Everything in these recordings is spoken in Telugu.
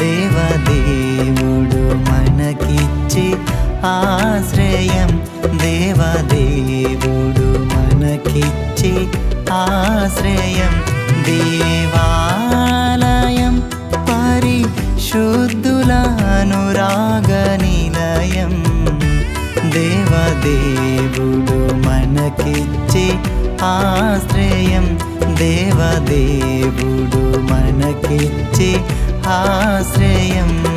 దేవదేవుడు మనకిచ్చి ఆశ్రయం. దేవదేవుడు మనకిచ్చి ఆశ్రయం. దేవాలయం పరిశుద్ధులను నిలయం. దేవదేవుడు మనకిచ్చి ఆశ్రయం. దేవదేవుడు మనకిచ్చే ఆశ్రయం.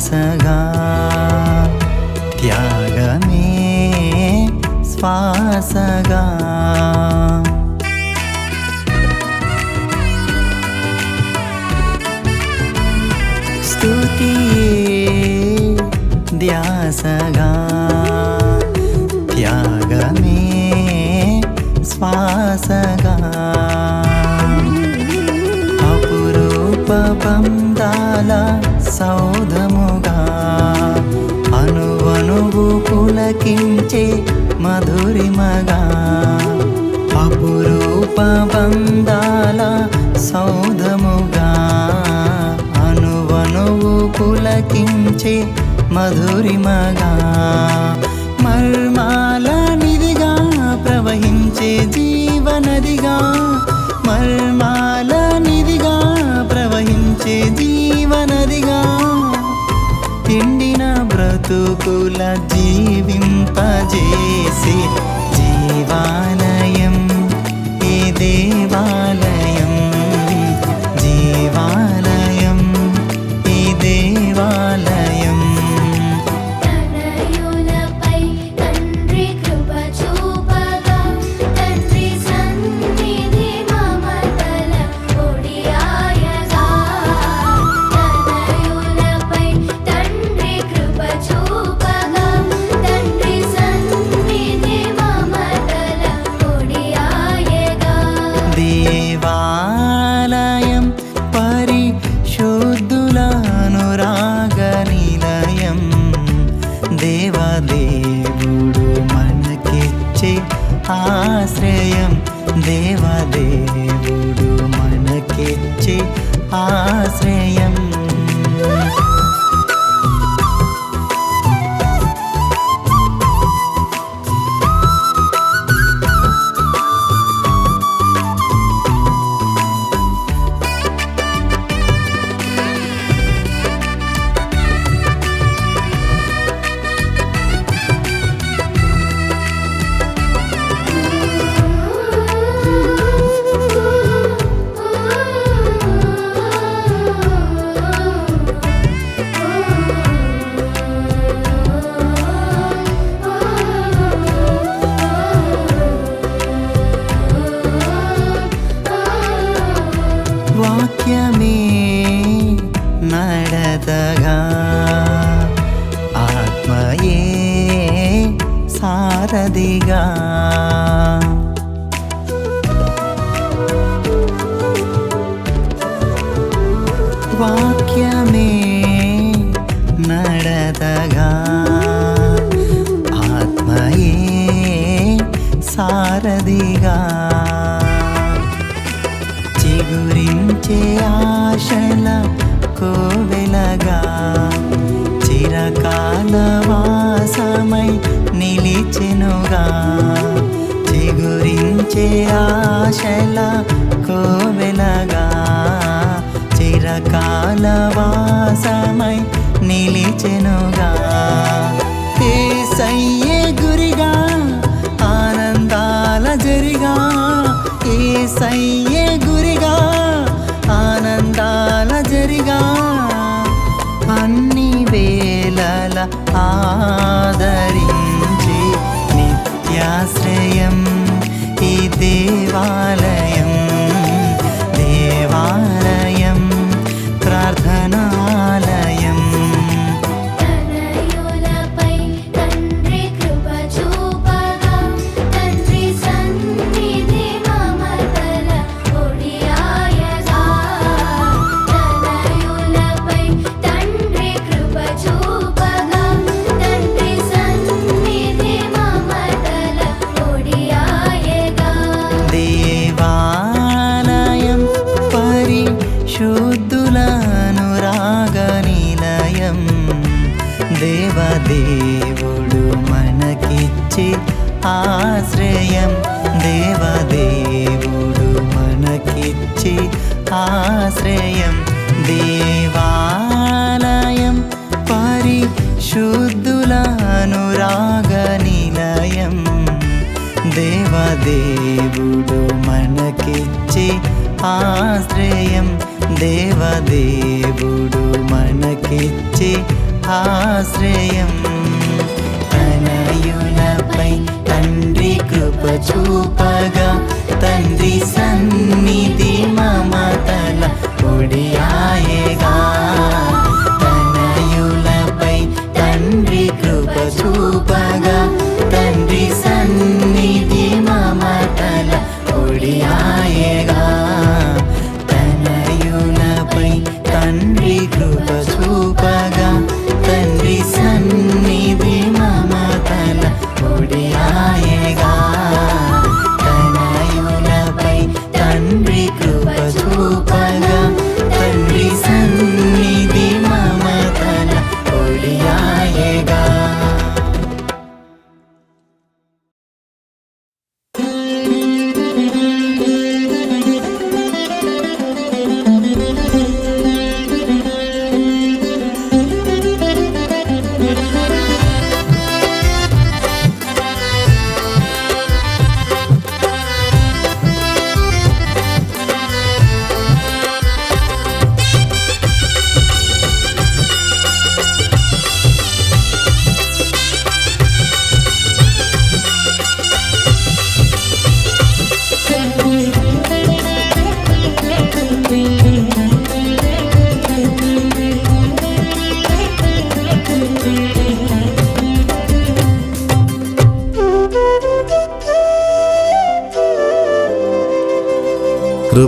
ధ్యాసగా త్యాగమే శ్వాసగా స్తుతియే ధ్యాసగా త్యాగమే శ్వాసగా అపురూప బంధాల సౌధముగా పులకించే మధురిమగా అపురూప బంధాల సౌధముగా అనువనువు పులకించే మధురిమగా మర్మాల నిధిగా ప్రవహించే జీవనదిగా మర్మా బ్రతుకుల జీవింపజేసి జీవాన ఆశ్రయ సారథిగా వాక్యమే నడతగా ఆత్మయే సారదిగా. చిగురించే ఆశల కోవెలగా. చిరకాల వాసమై నిలిచినుగా చిగురించే ఆశల కోవెలగా చిరకాల వాసమై నిలిచినుగా. ఏసయ్యే గురిగా ఆనందాల జరిగా ఏసయ్యే ఆశ్రయం దేవదేవుడు మనకిచ్చి ఆశ్రయం దేవాలయం పరిశుద్ధులను రాగ నిలయం దేవదేవుడు మనకిచ్చి ఆశ్రయం దేవదేవుడు మనకిచ్చి ఆశ్రయం తనయులపై తండ్రి కృప చూపగా తండ్రి సన్నిధి మమతల ఒడియాయగా తనయులపై తండ్రి కృప చూపగా తండ్రి సన్నిధి మమతల ఒడియాయగా తనయులపై తండ్రి కృప చూప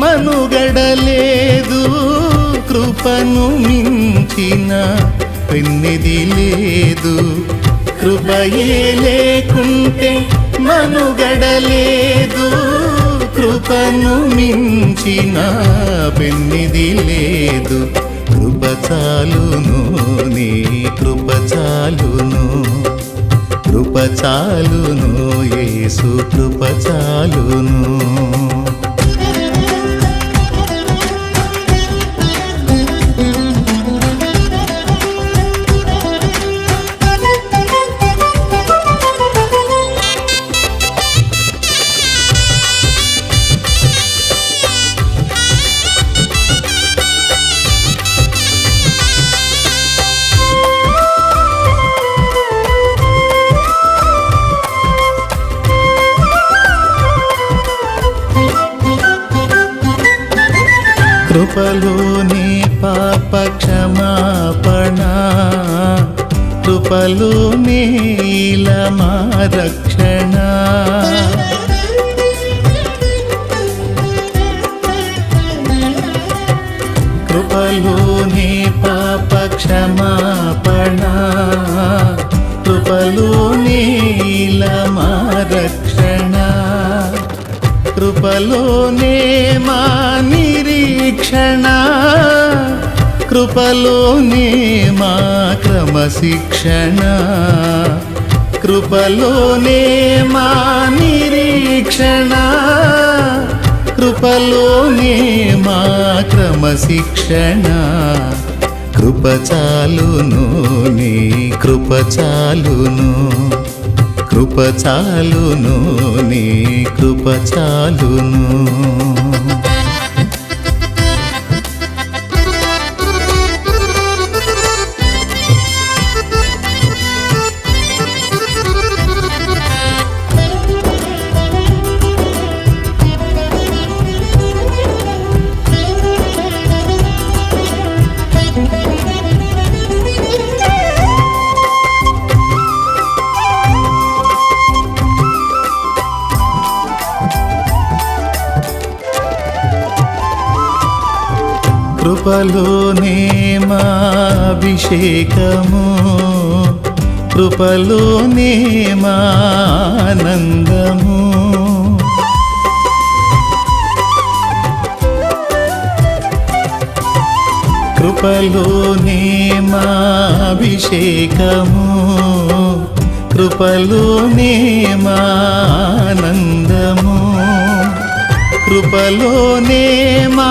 మనుగడలేదు కృపను మించిన పెన్నిది లేదు. కృపయే లేకుంటే మనుగడలేదు కృపను మించిన పెన్నిది లేదు. కృప చాలును నీ కృప చాలును కృప చాలును యేసు కృప చాలును కృపలోని పాప క్షమాపణ కృపలోనే మా రక్షణ. కృపలోనే పాప క్షమాపణ కృపలోనే మా రక్షణ కృపలోనే మా నిరీక్షణ. కృపలోనే మా క్రమశిక్షణ. కృపలోనే మా నిరీక్షణ. కృపలోనే మా క్రమశిక్షణ. కృప చాలును నీ కృప చాలును. కృప చాలును నీ కృప చాలును. కృపలోనే మాభిషేకము కృపలోనే మానందము కృపలోనే మాభిషేకము కృపలోనే మానందము కృపలోనే మా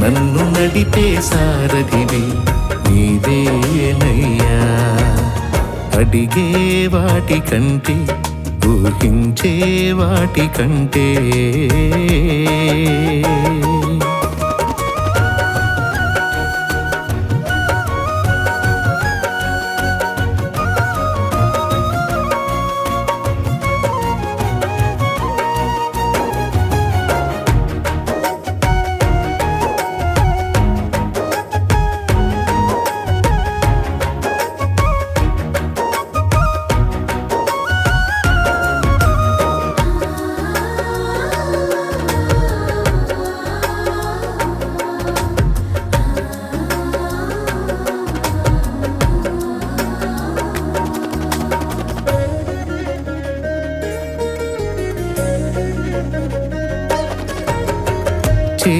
నన్ను నడిపే సారథివి నీదేనయ్యా. అడిగే వాటి కంటే ఊహించే వాటి కంటే.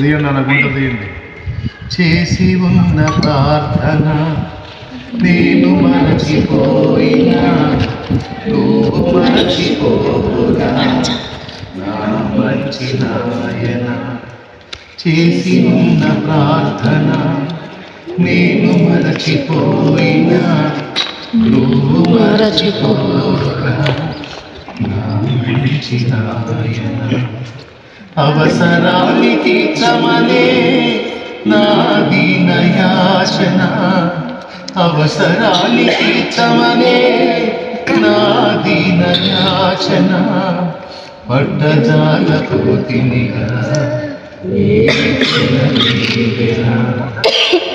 తీయండి అన్న గుంట తీయండి. చేసి ఉన్న ప్రార్థన నేను మరచిపోయినా నువ్వు మరచిపోరా నా మంచి నాయన చేసి ఉన్న ప్రార్థన నేను మరచిపోయినా నువ్వు మరచిపోరా నా మంచి నాయన అవసరాన్ని తీర్చమనే నా దీనయాచన అవసరాన్ని తీర్చమనే నా దీనయాచన యాచన పట్టజాల పోతినిగా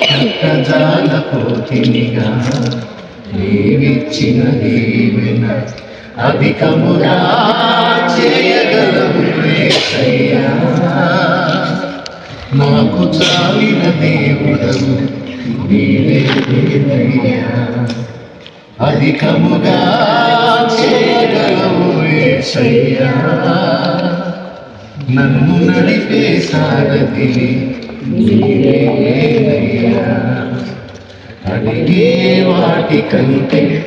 పట్టజాల నీవిచ్చిన దీవెన అధికముగా చేయగలవు యేసయ్యా. చాలిన దేవుడు అధికముగా చేయగలవు నన్ను నడిపే సారథిని నీవేనయ్యా. అడిగే వాటి కంటే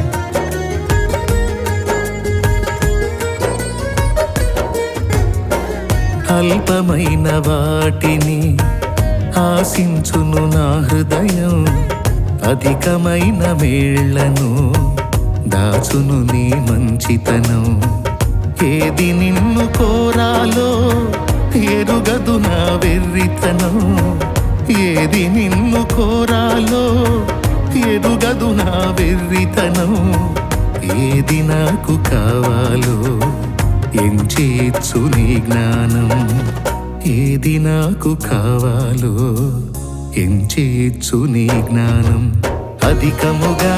అల్పమైన వాటిని ఆశించును నా హృదయం. అధికమైన వేళ్ళను దాచును నీ మంచితనం. ఏది నిన్ను కోరాలో ఎరుగదు నా వెర్రితనం. ఏది నిన్ను కోరాలో ఎరుగదు నా వెర్రితనం. ఏది నాకు కావాలో ఎంచేచ్చు నీ జ్ఞానం? ఏది నాకు కావాలో ఎంచేచ్చు నీ జ్ఞానం? అధికముగా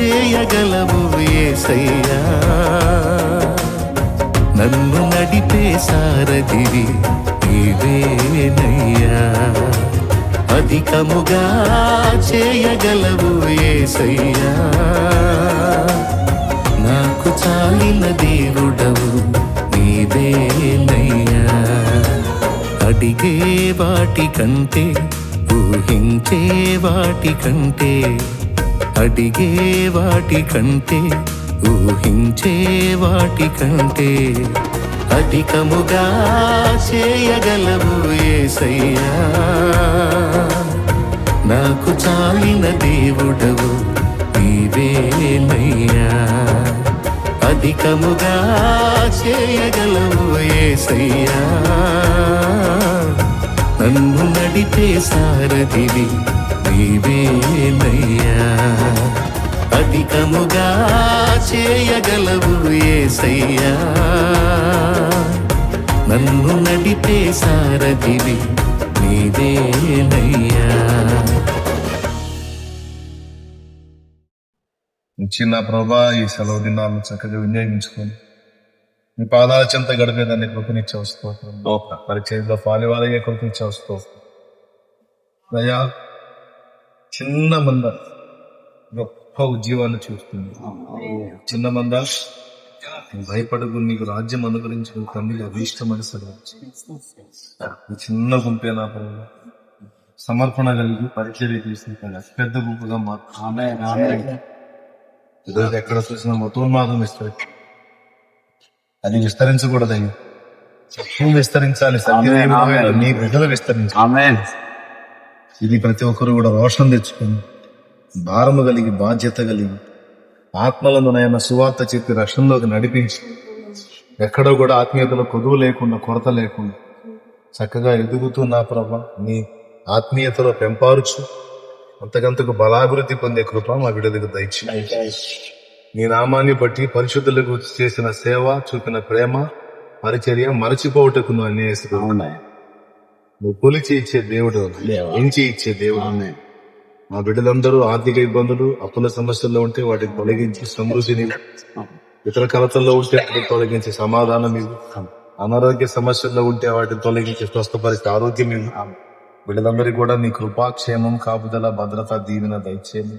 చేయగలవు ఏసయ్యా. నన్ను నడిపే సారథివి నీవేనయ్యా. అధికముగా చేయగలవు ఏసయ్యా. నాకు చాలిన దేవుడవు నీవేనయ్యా అడిగే వాటి కంటే ఊహించే వాటి కంటే అడిగే వాటి కంటే ఊహించే వాటి కంటే అధికముగా చేయగలవు ఏసయ్యా. నాకు చాలిన దేవుడవు నీవేనయ్యా అధికముగా చేయగలవు ఏసయ్యా. నన్ను నడిపే సారథివి నీవేనయ్యా అధికముగా చేయగలవు ఏసయ్యా. నన్ను నడిపే సారథివి నీవేనయ్యా ఇచ్చిన ప్రభా ఈ సెలవు దినాలను చక్కగా వినియోగించుకొని మీ పాదాల చెంత గడిపేదాన్ని కృపనిచ్చే వస్తోత్రం పరిచయంలో పాలివాలయ్యే కృపనిచ్చే వస్తోత్రం దయా చిన్న మంద గొప్ప ఉద్యోగాన్ని చూస్తుంది. చిన్న మంద భయపడకు నీకు రాజ్యం అనుగ్రహించిన తల్లి అభీష్టమని సెలవు. ఈ చిన్న గుంపే నా ప్రభు. సమర్పణ కలిగి పరిచర్య చేసిన పెద్ద గుంపుగా మాత్రం ఈరోజు ఎక్కడ చూసినా మతోన్మాదం విస్తరి అది విస్తరించకూడదని సత్యం విస్తరించాలి సత్యం నీ ప్రజలు విస్తరించాలి. ఇది ప్రతి ఒక్కరు కూడా రోషం తెచ్చుకొని భారము కలిగి బాధ్యత కలిగి ఆత్మలను నాయన సువార్త చెప్పి రక్షణలోకి నడిపించి ఎక్కడో కూడా ఆత్మీయతలో కొదువు లేకుండా కొరత లేకుండా చక్కగా ఎదుగుతూ నా ప్రభ నీ ఆత్మీయతలో పెంపారుచు. అంతకంతకు బలాభివృద్ధి పొందే కృప మా విడుదలకు దయచి నీ నామాన్ని బట్టి పరిశుద్ధులకు చేసిన సేవ చూపిన ప్రేమ పరిచర్య మరచిపోవటకు నువ్వు అన్యాయస్తుడు. నువ్వు కొలిచి ఇచ్చే దేవుడు. ఎంచి ఇచ్చే దేవుడు. మా బిడ్డలందరూ ఆర్థిక ఇబ్బందులు అప్పుల సమస్యల్లో ఉంటే వాటిని తొలగించి సమృద్ధిని ఇతర కలతల్లో ఉంటే వాటిని తొలగించి సమాధానం ఇవ్వు అనారోగ్య సమస్యల్లో ఉంటే వాటిని తొలగించి స్వస్థపరిస్తే ఆరోగ్యం ఇవ్వు వీళ్ళందరికీ కూడా నీ కృపాక్షేమం కాపుదల భద్రత దీవెన దయచేయండి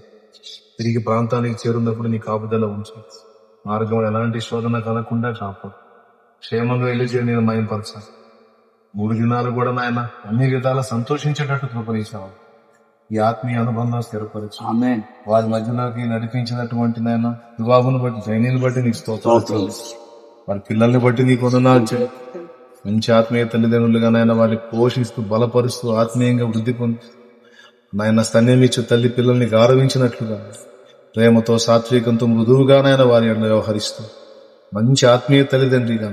తిరిగి ప్రాంతానికి చేరున్నప్పుడు నీ కాపుదల ఉంచు. మార్గం ఎలాంటి శోధన కలగకుండా కాపాడు. క్షేమంగా వెళ్ళి నేను మయంపరచాలి మూడు దినాలు కూడా నాయన అన్ని విధాలా సంతోషించేటట్టు కృపణించావు ఈ ఆత్మీయ అనుబంధం స్థిరపరచు. వారి మధ్యలోకి నడిపించినటువంటి నాయన వివాహుని బట్టి జైనీని బట్టి నీకు స్తోత్రం వారి పిల్లల్ని బట్టి నీకు వందనాలు మంచి ఆత్మీయ తల్లిదండ్రులుగా నాయన వారిని పోషిస్తూ బలపరుస్తూ ఆత్మీయంగా వృద్ధి పొంది నాయన స్తన్యమిచ్చు తల్లి పిల్లల్ని గౌరవించినట్లుగా ప్రేమతో సాత్వికంతో మృదువుగా నాయన వారి ఎడల వ్యవహరిస్తూ మంచి ఆత్మీయ తల్లిదండ్రిగా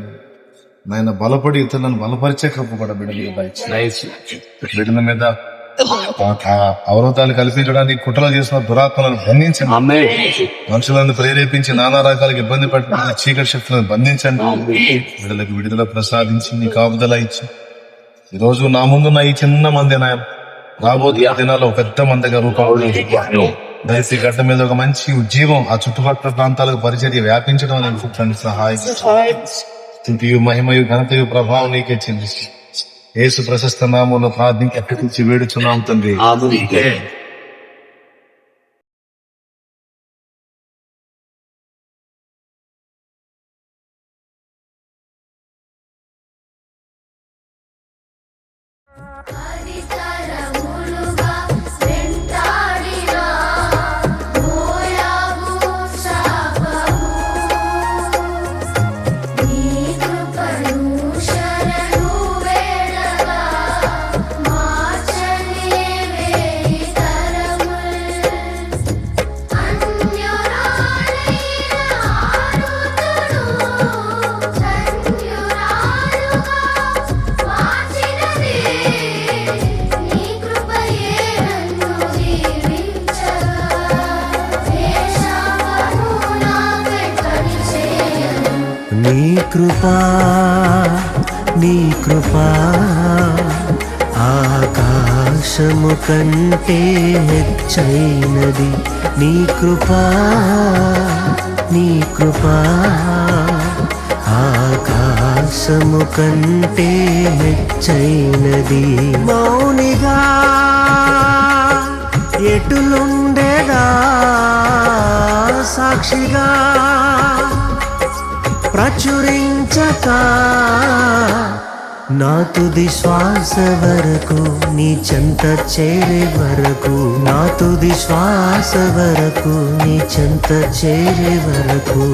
నాయన బలపడి ఇతరులను బలపరిచే కృప కూడా బిడ్డలు దయచేయి. బిడ్డల మీద అవరోధాలు కల్పించడానికి కుట్రలు చేసిన దురాత్మలను బంధించండి. మనుషులను ప్రేరేపించి నానా రకాలకు ఇబ్బంది పట్టిన చీకటి శక్తులను బంధించండి. విడుదలకు విడుదల ప్రసాదించి నీ కాపుదల ఇచ్చి. ఈ రోజు నా ముందున్న ఈ చిన్న మంది నాయం రాబోయే దినాల్లో పెద్ద మందిగా రూపంలో దయచేసి గడ్డ మీద ఒక మంచి ఉద్యమం ఆ చుట్టుపక్కల ప్రాంతాలకు పరిచర్య వ్యాపించడం అనేది సహాయం మహిమయు ఘనతయు ప్రభావం నీకే చెంది యేసు ప్రశస్త నామంలో ప్రార్థన అప్పగించి వేడుచున్నాం తండ్రి. అధికారములుగా కృపా నీ కృపా ఆకాశము కంటే హెచ్చైనది నీ కృపా నీ కృపా ఆకాశము కంటే హెచ్చైనది. మౌనిగా ఎటులుండేదా సాక్షిగా? ప్రచురించక. నా తుది శ్వాస వరకు నీ చెంత చేరే వరకు నా తుది శ్వాస వరకు నీ చెంత చేరే వరకు.